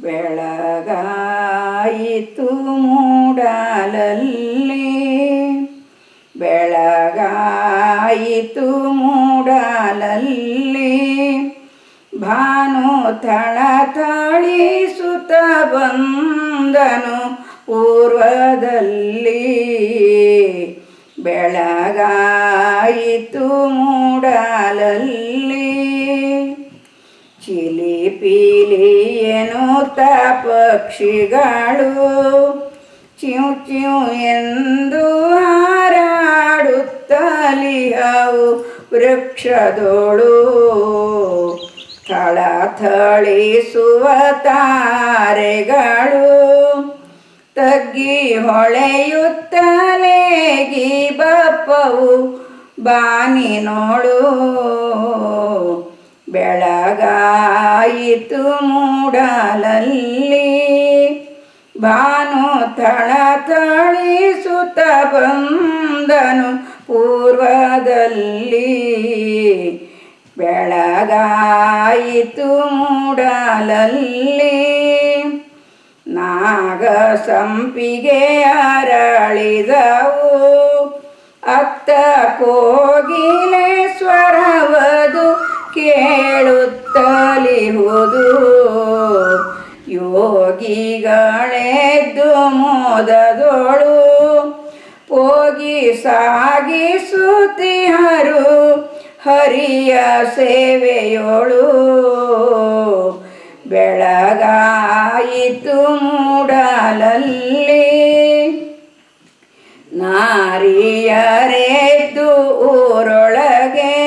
ಬೆಳಗಾಯಿತು ಮೂಡಲಲ್ಲಿ. ಬೆಳಗಾಯಿತು ಮೂಡಲಲ್ಲಿ. ಭಾನು ಥಳ ಥಳಿಸುತ್ತ ಬಂದನು ಪೂರ್ವದಲ್ಲಿ. ಬೆಳಗಾಯಿತು ಮೂಡಲಲ್ಲಿ. ಚಿಲಿ ಪೀಲಿ ಎನ್ನುತ್ತ ಪಕ್ಷಿಗಳು. ಚಿಯು ಚಿಯು ಎಂದು ಹಾರಾಡುತ್ತಲಿಯವು ವೃಕ್ಷದೋಳು. ಥಳ ಥಳಿಸುವ ತಾರೆಗಳು. ತಗ್ಗಿ ಹೊಳೆಯುತ್ತಲೇಗಿ ಬಪ್ಪವು ಬಾನಿನೋಳು. ಬೆಳಗಾಯಿತು ಮೂಡಲಲ್ಲಿ. ಭಾನು ತಳ ತಳಿಸುತ್ತ ಬಂದನು ಪೂರ್ವದಲ್ಲಿ. ಬೆಳಗಾಯಿತು ಮೂಡಲಲ್ಲಿ. ನಾಗ ಸಂಪಿಗೆ ಅರಳಿದವು. ಅತ್ತ ಕೋಗಿಲೆ ಯೋಗಿಗಳೆದ್ದು ಮೋದದೋಳು ಹೋಗಿ ಸಾಗಿಸುತ್ತಿಹರು ಹರಿಯ ಸೇವೆಯೋಳು. ಬೆಳಗಾಯಿತು ಮೂಡಲಲ್ಲಿ. ನಾರಿಯರೆದ್ದು ಊರೊಳಗೆ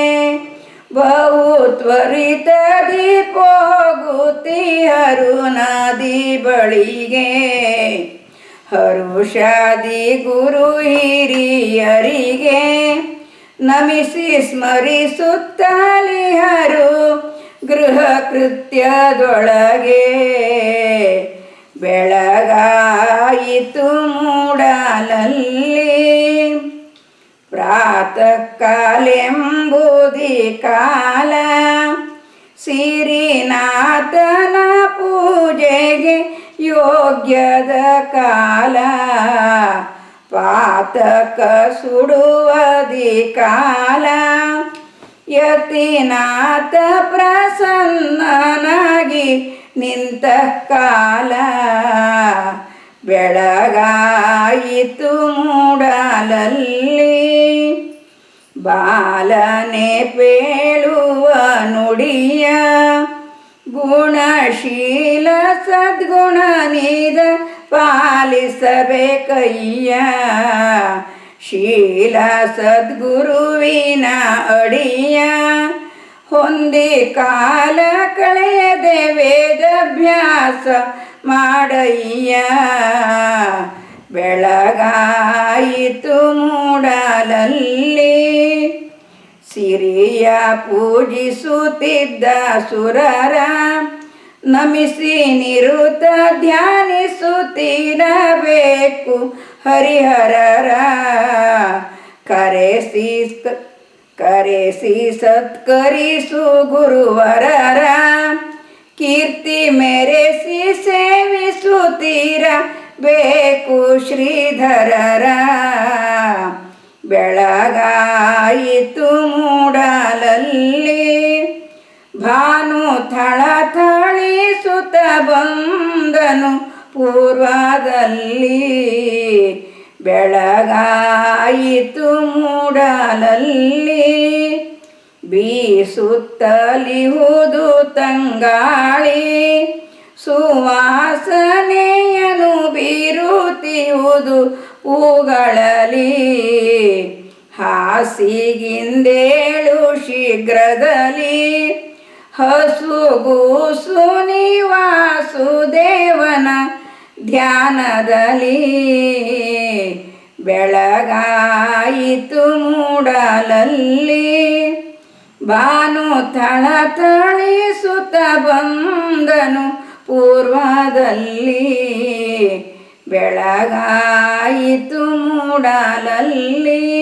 ಬಹು ತ್ವರಿತದಿ ಹೋಗುತ್ತಿಹರು ಹರುನಾದಿ ಬಳಿಗೆ. ಹರುಷಾದಿ ಗುರು ಹಿರಿಯರಿಗೆ ನಮಿಸಿ ಸ್ಮರಿಸುತ್ತಲಿಹರು ಗೃಹ ಕೃತ್ಯದೊಳಗೆ ಬೆಳಗಾಯಿತು ಮೂಡಲಲ್ಲಿ ಪ್ರಾತಃ ಕಾಲೆಂಬುದಿ ಕಾಲ ಸಿರಿನಾಥನ ಪೂಜೆಗೆ ಯೋಗ್ಯದ ಕಾಲ. ಪಾತಕ ಸುಡುವದಿ ಕಾಲ. ಯತಿನಾಥ ಪ್ರಸನ್ನನಾಗಿ ನಿಂತ ಕಾಲ. ಬೆಳಗಾಯಿತು ಮೂಡಲಲ್ಲಿ. ಬಾಲನೆ ಪೇಳುವ ನುಡಿಯ ಗುಣಶೀಲ ಸದ್ಗುಣ ನೀದ ಪಾಲಿಸಬೇಕಯ್ಯ. ಶೀಲ ಸದ್ಗುರುವಿನ ಅಡಿಯ. ಹೊಂದಿ ಕಾಲ ಕಳೆಯದೆ ವೇದಾಭ್ಯಾಸ ಮಾಡಯ್ಯ. ಬೆಳಗಾಯಿತು ಮೂಡಲಲ್ಲಿ ಸಿರಿಯ ಪೂಜಿಸುತ್ತಿದ್ದ ಸುರರ ನಮಿಸಿ ನಿರುತ ಧ್ಯಾನಿಸುತ್ತಿರಬೇಕು. ಹರಿಹರರ ಕರೆಸಿ ಕರೆಸಿ ಸತ್ಕರಿಸು ಗುರುವರರ ಕೀರ್ತಿ ಮೆರೆಸಿ ಸೇವಿಸುತ್ತೀರ ಬೇಕು ಶ್ರೀಧರರ ಬೆಳಗಾಯಿತು ಥಳಿಸುತ್ತ ಬಂದನು ಪೂರ್ವದಲ್ಲಿ. ಬೆಳಗಾಯಿತು ಮೂಡಲಲ್ಲಿ. ಬೀಸುತ್ತಲಿಹುದು ತಂಗಾಳಿ. ಸುವಾಸನೆಯನು ಬೀರುತ್ತಿಹುದು ಹೂಗಳಲ್ಲಿ ಹಾಸಿಗಿಂದೇಳು ಶೀಘ್ರದಲ್ಲಿ ಹಸುಗೂಸು ನಿವಾಸುದೇವನ ಧ್ಯಾನದಲ್ಲಿ. ಬೆಳಗಾಯಿತು ಮೂಡಲಲ್ಲಿ. ಭಾನು ಥಳ ತಳಿಸುತ್ತ ಬಂದನು ಪೂರ್ವದಲ್ಲಿ. ಬೆಳಗಾಯಿತು ಮೂಡಲಲ್ಲಿ.